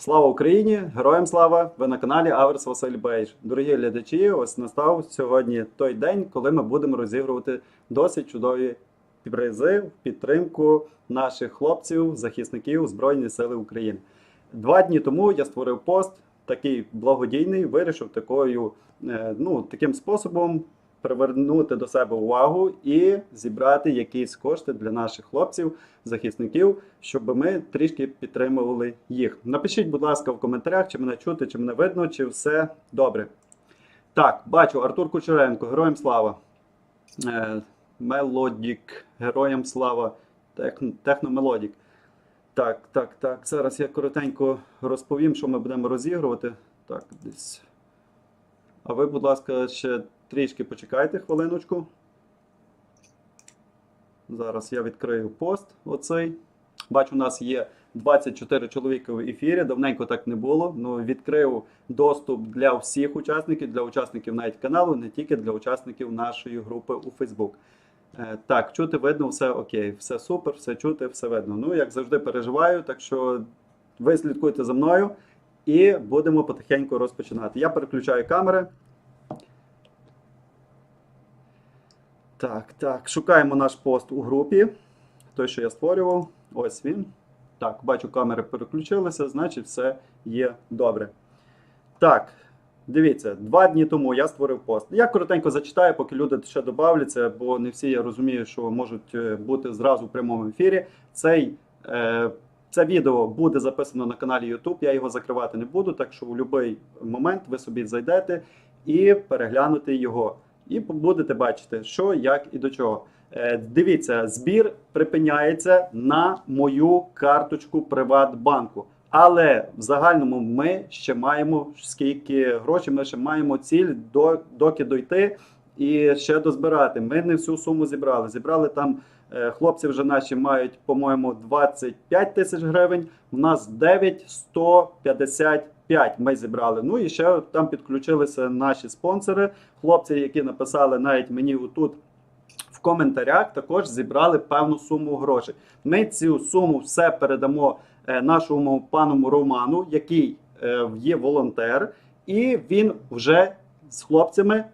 Слава Україні! Героям слава! Ви на каналі Аверс Василь Бейж. Дорогі глядачі, ось настав сьогодні той день, коли ми будемо розігрувати досить чудові призи в підтримку наших хлопців, захисників Збройних Сили України. Два дні тому я створив пост, такий благодійний, вирішив такою, е, ну, таким способом привернути до себе увагу і зібрати якісь кошти для наших хлопців, захисників, щоб ми трішки підтримували їх. Напишіть, будь ласка, в коментарях, чи мене чути, чи мене видно, чи все добре. Так, бачу, Артур Кучеренко, героям слава. Е, Мелодік, героям слава, Техн- техномелодік. Так, так, так. Зараз я коротенько розповім, що ми будемо розігрувати. Так, десь. А ви, будь ласка, ще трішки почекайте хвилиночку. Зараз я відкрию пост оцей. Бачу, у нас є 24 чоловіка в ефірі. Давненько так не було. Ну, відкрив доступ для всіх учасників, для учасників навіть каналу, не тільки для учасників нашої групи у Facebook. Е, Так, чути видно, все окей, все супер, все чути, все видно. Ну, як завжди, переживаю, так що ви слідкуйте за мною і будемо потихеньку розпочинати. Я переключаю камери. Так, так, шукаємо наш пост у групі. Той, що я створював. Ось він. Так, бачу, камери переключилися, значить, все є добре. Так, дивіться, два дні тому я створив пост. Я коротенько зачитаю, поки люди ще додавляться, бо не всі я розумію, що можуть е, бути зразу в прямому ефірі. Цей, е, це відео буде записано на каналі YouTube, я його закривати не буду, так що в будь-який момент ви собі зайдете і переглянете його. І будете бачити, що, як і до чого. Е, Дивіться, збір припиняється на мою карточку Приватбанку. Але в загальному ми ще маємо скільки грошей, ми ще маємо ціль до, доки дойти і ще дозбирати. Ми не всю суму зібрали. Зібрали там е, хлопці вже наші мають, по-моєму, 25 тисяч гривень. У нас 9,155 ми зібрали. Ну і ще там підключилися наші спонсори, хлопці, які написали навіть мені отут в коментарях, також зібрали певну суму грошей. Ми цю суму все передамо е, нашому пану Роману, який е, є волонтер, і він вже з хлопцями,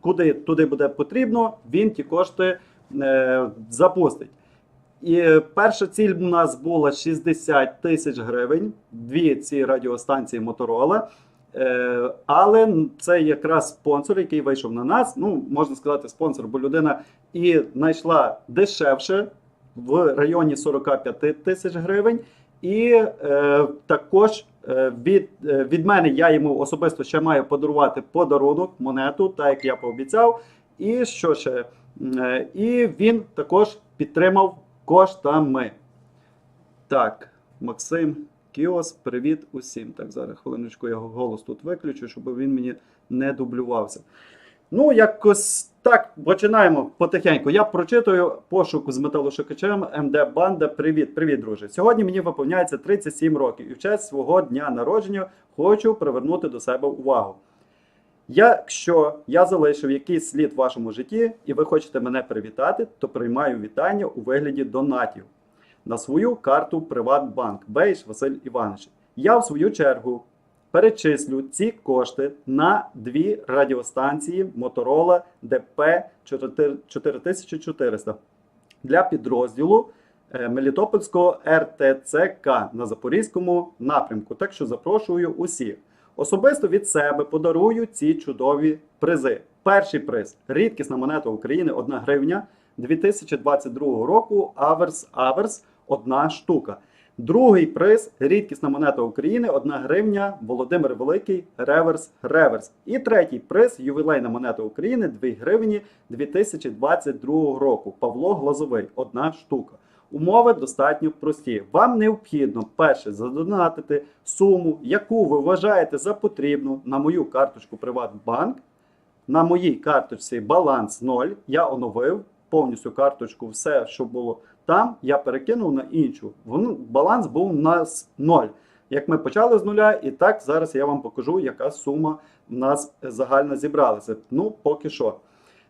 куди туди буде потрібно, він ті кошти е, запустить. І перша ціль у нас була 60 тисяч гривень, дві ці радіостанції Моторола. Е, але це якраз спонсор, який вийшов на нас. Ну, можна сказати, спонсор, бо людина і знайшла дешевше в районі 45 тисяч гривень. І е, також е, від, е, від мене я йому особисто ще маю подарувати подарунок, монету, так як я пообіцяв. І що ще? І він також підтримав коштами. Так, Максим Кіос, привіт усім. Так, зараз хвилиночку я голос тут виключу, щоб він мені не дублювався. Ну, якось так, починаємо потихеньку. Я прочитую пошук з металошукачем МД Банда. Привіт, привіт, друже. Сьогодні мені виповняється 37 років і в честь свого дня народження хочу привернути до себе увагу. Якщо я залишив якийсь слід в вашому житті і ви хочете мене привітати, то приймаю вітання у вигляді донатів на свою карту Приватбанк Бейш Василь Іванович. Я в свою чергу перечислю ці кошти на дві радіостанції Motorola DP 4400 для підрозділу е, Мелітопольського РТЦК на Запорізькому напрямку. Так що запрошую усіх. Особисто від себе подарую ці чудові призи. Перший приз рідкісна монета України 1 гривня 2022 року Аверс Аверс 1 штука. Другий приз рідкісна монета України 1 гривня Володимир Великий Реверс Реверс. І третій приз ювілейна монета України 2 гривні 2022 року. Павло Глазовий 1 штука. Умови достатньо прості. Вам необхідно перше задонатити суму, яку ви вважаєте за потрібну на мою карточку Приватбанк. На моїй карточці баланс 0. Я оновив повністю карточку, все, що було там, я перекинув на іншу. Баланс був у нас 0. Як ми почали з нуля, і так зараз я вам покажу, яка сума в нас загально зібралася. Ну, поки що.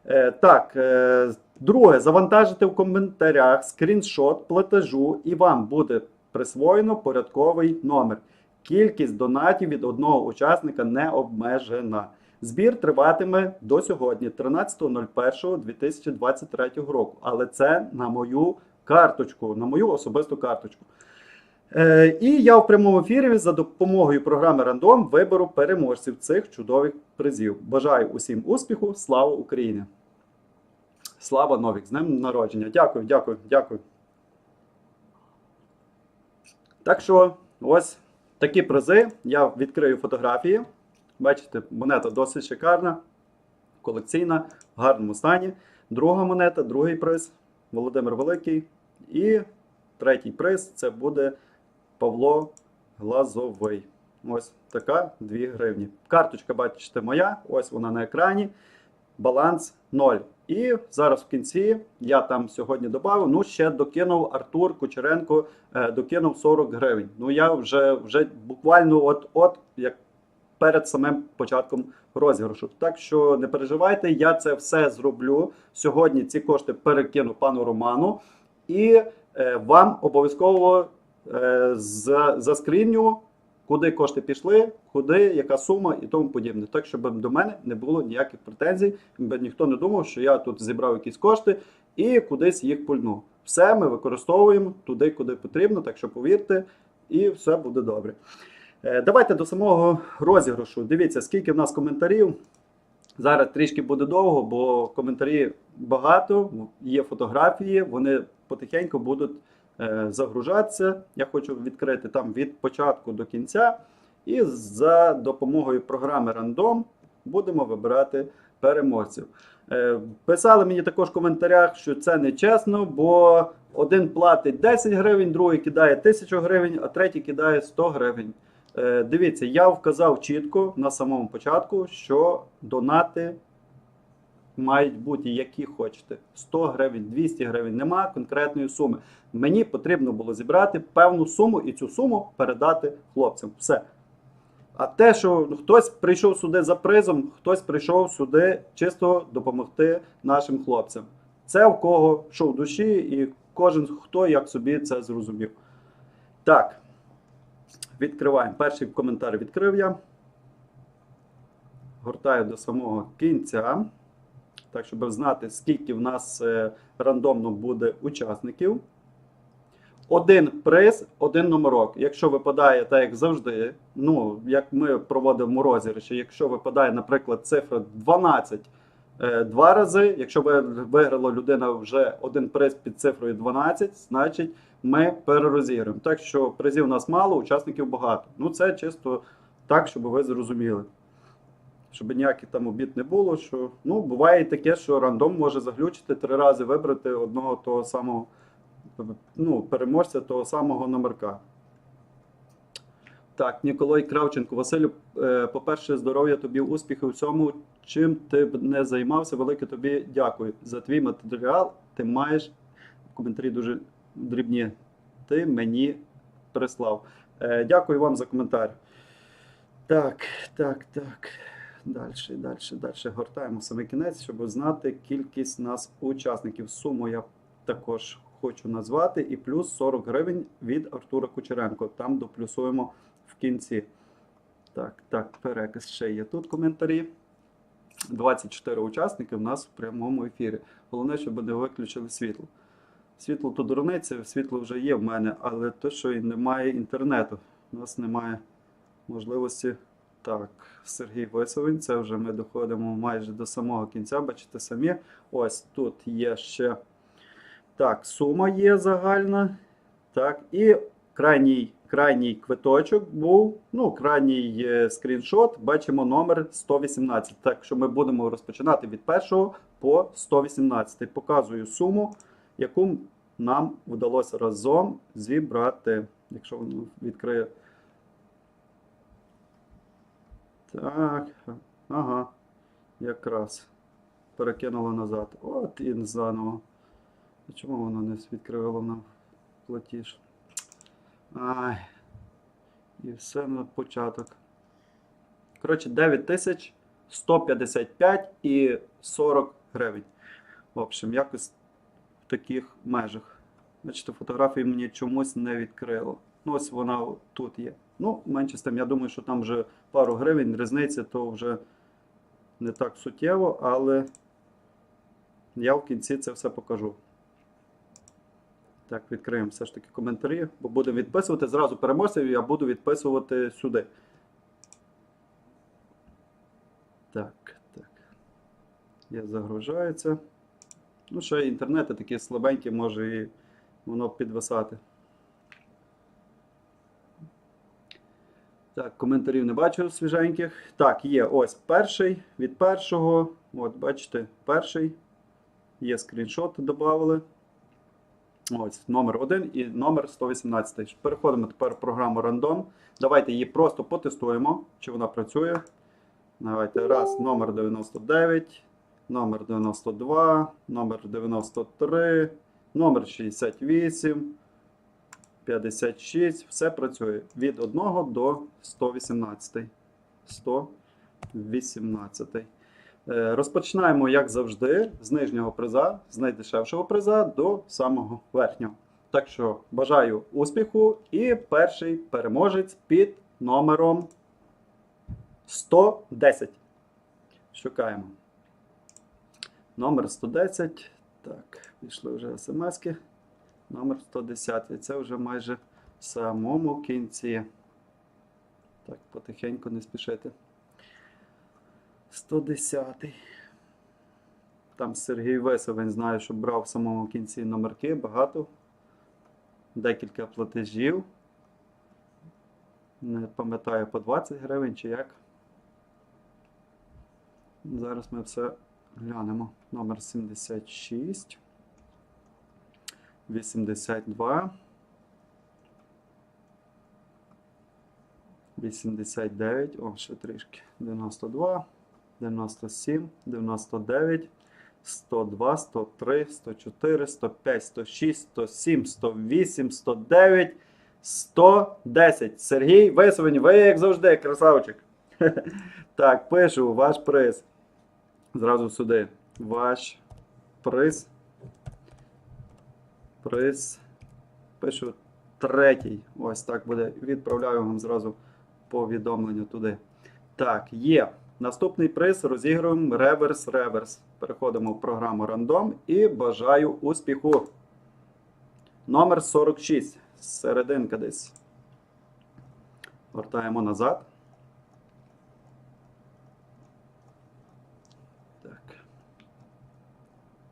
Е, так, е, друге, завантажити в коментарях скріншот платежу, і вам буде присвоєно порядковий номер. Кількість донатів від одного учасника не обмежена. Збір триватиме до сьогодні, 13.01.2023 року. Але це на мою карточку, на мою особисту карточку. Е, і я в прямому ефірі за допомогою програми Рандом виберу переможців цих чудових призів. Бажаю усім успіху! Слава Україні! Слава Новік! З днем народження! Дякую, дякую, дякую. Так що, ось такі призи. Я відкрию фотографії. Бачите, монета досить шикарна, колекційна, в гарному стані. Друга монета, другий приз Володимир Великий. І третій приз це буде Павло Глазовий. Ось така 2 гривні. Карточка, бачите, моя, ось вона на екрані. Баланс 0. І зараз в кінці я там сьогодні додав, ну ще докинув Артур Кучеренко, е, докинув 40 гривень. Ну я вже вже буквально от-от, як перед самим початком розіграшу. Так що не переживайте, я це все зроблю. Сьогодні ці кошти перекину пану Роману, і е, вам обов'язково е, за, заскріню, куди кошти пішли, куди, яка сума і тому подібне. Так, щоб до мене не було ніяких претензій, бо ніхто не думав, що я тут зібрав якісь кошти і кудись їх пульнув. Все ми використовуємо туди, куди потрібно, так що повірте, і все буде добре. Е, Давайте до самого розіграшу. Дивіться, скільки в нас коментарів. Зараз трішки буде довго, бо коментарі багато, є фотографії, вони потихеньку будуть загружатися. Я хочу відкрити там від початку до кінця. І за допомогою програми Random будемо вибирати переможців. Е, Писали мені також в коментарях, що це не чесно, бо один платить 10 гривень, другий кидає 1000 гривень, а третій кидає 100 гривень. Е, Дивіться, я вказав чітко на самому початку, що донати мають бути які хочете. 100 гривень, 200 гривень, нема конкретної суми. Мені потрібно було зібрати певну суму і цю суму передати хлопцям. Все. А те, що хтось прийшов сюди за призом, хтось прийшов сюди чисто допомогти нашим хлопцям. Це в кого що в душі, і кожен хто як собі це зрозумів. Так, відкриваємо. Перший коментар відкрив я. Гортаю до самого кінця. Так, щоб знати, скільки в нас е, рандомно буде учасників. Один приз, один номерок. Якщо випадає, так як завжди, ну, як ми проводимо розіграші, якщо випадає, наприклад, цифра 12 е, два рази, якщо виграла людина вже один приз під цифрою 12, значить ми перерозіграємо. Так що призів у нас мало, учасників багато. Ну, це чисто так, щоб ви зрозуміли. Щоб ніяких там обід не було, що ну, буває і таке, що рандом може заглючити три рази вибрати одного того самого ну, переможця того самого номерка. Так, Ніколай Кравченко, Василю, е, по-перше, здоров'я тобі, успіхів у всьому. Чим ти б не займався, велике тобі дякую. За твій матеріал ти маєш коментарі дуже дрібні. Ти мені прислав. Е, Дякую вам за коментар. Так, так, так. Далі, далі, далі. Гортаємо саме кінець, щоб знати кількість нас учасників. Суму я також хочу назвати. І плюс 40 гривень від Артура Кучеренко. Там доплюсуємо в кінці. Так, так, переказ ще є тут коментарі. 24 учасники в нас в прямому ефірі. Головне, щоб не виключили світло. Світло то дурниця, світло вже є в мене, але то, що і немає інтернету. У нас немає можливості. Так, Сергій Висовин, це вже ми доходимо майже до самого кінця, бачите самі. Ось тут є ще. Так, сума є загальна. Так, і крайній, крайній квиточок був, ну, крайній е, скріншот, бачимо номер 118. Так що ми будемо розпочинати від першого по 118. Показую суму, яку нам вдалося разом зібрати. Якщо воно відкриє. Так, ага, якраз перекинуло назад. От і заново. Чому воно не відкривало нам платіж? Ай. І все на початок. Коротше, 9155 і 40 гривень. В общем, якось в таких межах. Бачите, фотографії мені чомусь не відкрило. Ну, ось вона тут є. Ну, менше з тим, я думаю, що там вже пару гривень різниці, то вже не так суттєво, але я в кінці це все покажу. Так, відкриємо все ж таки коментарі, бо будемо відписувати. Зразу переможців я буду відписувати сюди. Так, так. Я загружається. Ну, ще інтернети такі слабенькі, може і воно підвисати. Так, коментарів не бачу свіженьких. Так, є ось перший від першого. От, бачите, перший. Є скріншоти додали. Ось номер 1 і номер 118. Переходимо тепер в програму Random. Давайте її просто потестуємо, чи вона працює. Давайте раз, номер 99, номер 92, номер 93, номер 68, 56. Все працює від 1 до 118. 118. Е, Розпочинаємо, як завжди, з нижнього приза, з найдешевшого приза до самого верхнього. Так що бажаю успіху і перший переможець під номером 110. Шукаємо. Номер 110. Так, пішли вже смски. Номер 110. Це вже майже в самому кінці. Так, потихеньку не спішити. 110. Там Сергій Весовин знаю, що брав в самому кінці номерки багато. Декілька платежів. Не пам'ятаю по 20 гривень чи як. Зараз ми все глянемо. Номер 76. 82. 89. О, ще трішки. 92. 97, 99, 102, 103, 104, 105, 106, 107, 108, 109, 110. Сергій Висовень, ви як завжди, красавчик. Так, пишу ваш приз. Зразу сюди. Ваш приз. Приз. Пишу третій. Ось так буде. Відправляю вам зразу повідомлення туди. Так, є. Наступний приз розігруємо реверс-реверс. Переходимо в програму Random і бажаю успіху. Номер 46. Серединка десь. Вертаємо назад. Так.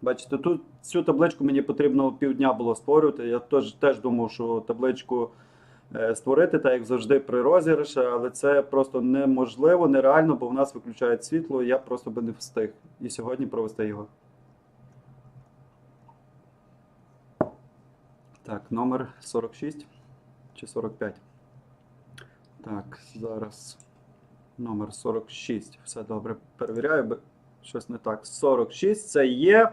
Бачите, тут цю табличку мені потрібно півдня було створювати. Я теж, теж думав, що табличку е, створити, так як завжди при розіграші, але це просто неможливо, нереально, бо в нас виключають світло, я просто би не встиг і сьогодні провести його. Так, номер 46 чи 45. Так, зараз номер 46. Все добре. Перевіряю, бо щось не так. 46 це є.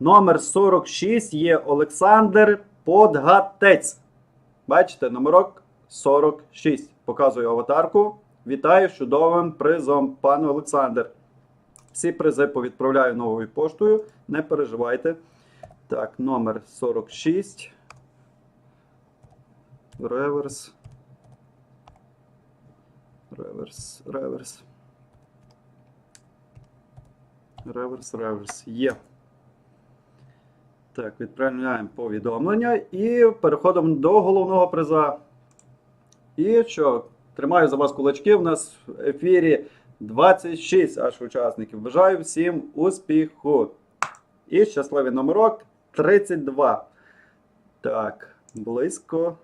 Номер 46 є Олександр Подгатець. Бачите, номерок 46. Показую аватарку. Вітаю з чудовим призом, пане Олександр. Всі призи повідправляю новою поштою. Не переживайте. Так, номер 46. Реверс. Реверс, реверс. Реверс, реверс. Є. Так, відправляємо повідомлення і переходимо до головного приза. І що? Тримаю за вас кулачки. У нас в ефірі 26 аж учасників. Бажаю всім успіху. І щасливий номерок 32. Так, близько.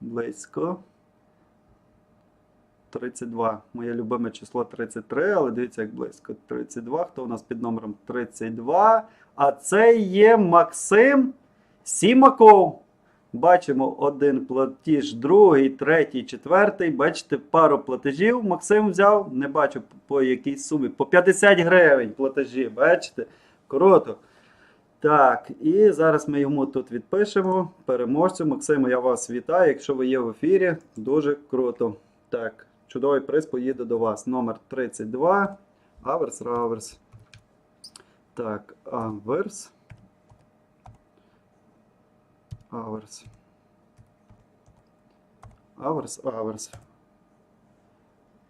Близько. 32. Моє любиме число 33, але дивіться, як близько. 32. Хто у нас під номером 32? А це є Максим Сімаков. Бачимо один платіж, другий, третій, четвертий. Бачите, пару платежів Максим взяв. Не бачу по якій сумі. По 50 гривень платежі. Бачите? Круто. Так, і зараз ми йому тут відпишемо. Переможцю. Максиму, я вас вітаю. Якщо ви є в ефірі, дуже круто. Так, чудовий приз поїде до вас. Номер 32. Аверс Раверс. Так, Аверс. Аверс. Аверс, аверс.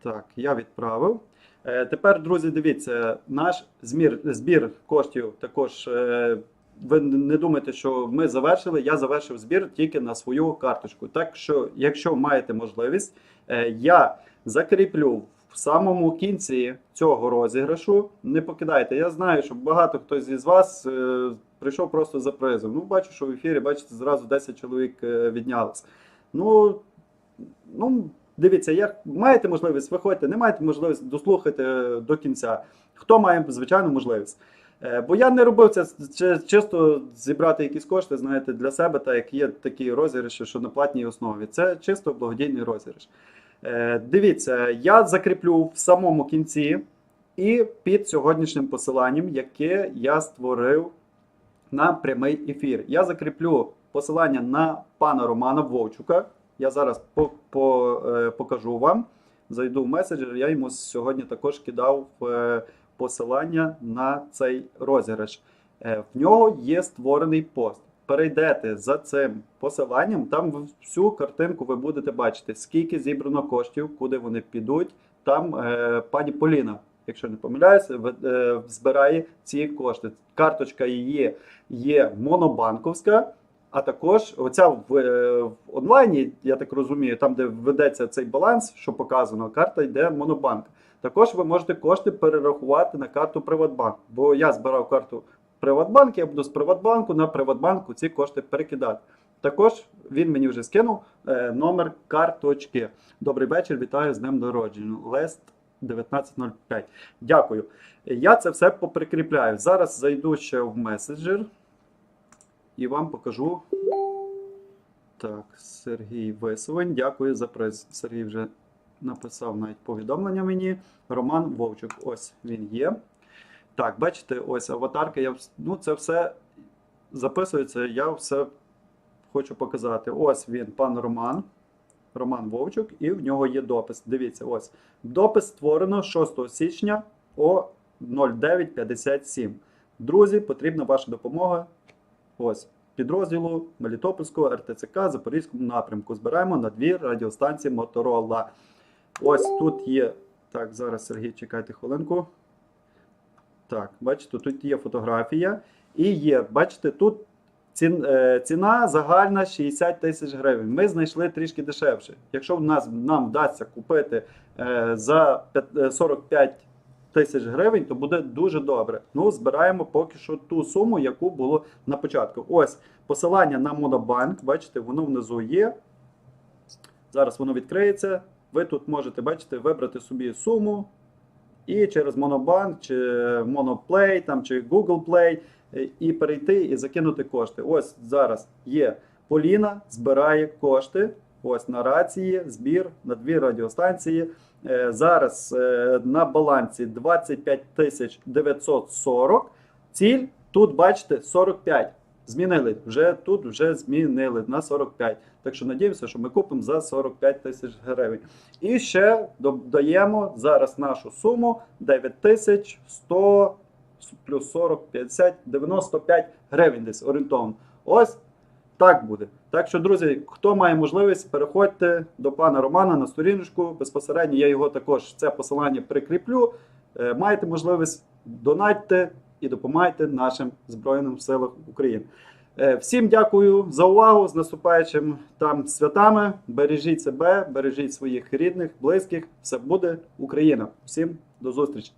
Так, я відправив. Е, тепер, друзі, дивіться, наш змір, збір коштів також. Е, ви не думайте, що ми завершили. Я завершив збір тільки на свою карточку. Так що, якщо маєте можливість, е, я закріплю в самому кінці цього розіграшу. Не покидайте. Я знаю, що багато хто із вас е, прийшов просто за призом. Ну, бачу, що в ефірі, бачите, зразу 10 чоловік е, віднялось. Ну, ну, дивіться, як маєте можливість, виходьте, не маєте можливість, дослухайте е, до кінця. Хто має звичайно можливість? Е, Бо я не робив це чи- чисто зібрати якісь кошти, знаєте, для себе, так як є такі розіграші, що на платній основі. Це чисто благодійний розіграш. Е, Дивіться, я закріплю в самому кінці і під сьогоднішнім посиланням, яке я створив на прямий ефір. Я закріплю посилання на пана Романа Вовчука. Я зараз по, по, е, покажу вам. Зайду в меседжер. Я йому сьогодні також кидав е, посилання на цей розіграш. В нього є створений пост. Перейдете за цим посиланням, там всю картинку ви будете бачити, скільки зібрано коштів, куди вони підуть. Там е, пані Поліна, якщо не помиляюся, е, збирає ці кошти. Карточка її є монобанковська, а також оця в, е, в онлайні, я так розумію, там, де ведеться цей баланс, що показано, карта йде монобанк. Також ви можете кошти перерахувати на карту Приватбанк. Бо я збирав карту Приватбанк, я буду з Приватбанку на Приватбанку ці кошти перекидати. Також він мені вже скинув е, номер карточки. Добрий вечір, вітаю з днем народження. Лест 1905. Дякую. Я це все поприкріпляю. Зараз зайду ще в меседжер і вам покажу. Так, Сергій Висовень, дякую за приз. Сергій вже написав навіть повідомлення мені. Роман Вовчук, ось він є. Так, бачите, ось аватарка. Я, ну, це все записується, я все хочу показати. Ось він, пан Роман. Роман Вовчук, і в нього є допис. Дивіться, ось. Допис створено 6 січня о 09.57. Друзі, потрібна ваша допомога. Ось підрозділу Мелітопольського РТЦК Запорізькому напрямку. Збираємо на дві радіостанції Моторола. Ось тут є. Так, зараз Сергій, чекайте хвилинку. Так, бачите, тут є фотографія. І є, бачите, тут е, ціна загальна 60 тисяч гривень. Ми знайшли трішки дешевше. Якщо в нас нам вдасться купити е, за п'ят- е, 45 тисяч гривень, то буде дуже добре. Ну, збираємо поки що ту суму, яку було на початку. Ось посилання на Монобанк, бачите, воно внизу є. Зараз воно відкриється. Ви тут можете, бачите, вибрати собі суму і через Монобанк, чи Monoplay, там, чи Google Play, е, і перейти і закинути кошти. Ось зараз є Поліна, збирає кошти. Ось на рації, збір на дві радіостанції. Е, Зараз е, на балансі 25 тисяч 940. Ціль тут, бачите, 45. Змінили. Вже тут вже змінили на 45. Так що надіємося, що ми купимо за 45 тисяч гривень. І ще додаємо зараз нашу суму 9100 плюс 40, 50, 95 гривень десь орієнтовно. Ось так буде. Так що, друзі, хто має можливість, переходьте до пана Романа на сторіночку. Безпосередньо я його також це посилання прикріплю. Е, Маєте можливість, донатьте і допомагайте нашим Збройним силам України. Е, Всім дякую за увагу з наступаючим там святами. Бережіть себе, бережіть своїх рідних, близьких. Все буде Україна. Всім до зустрічі!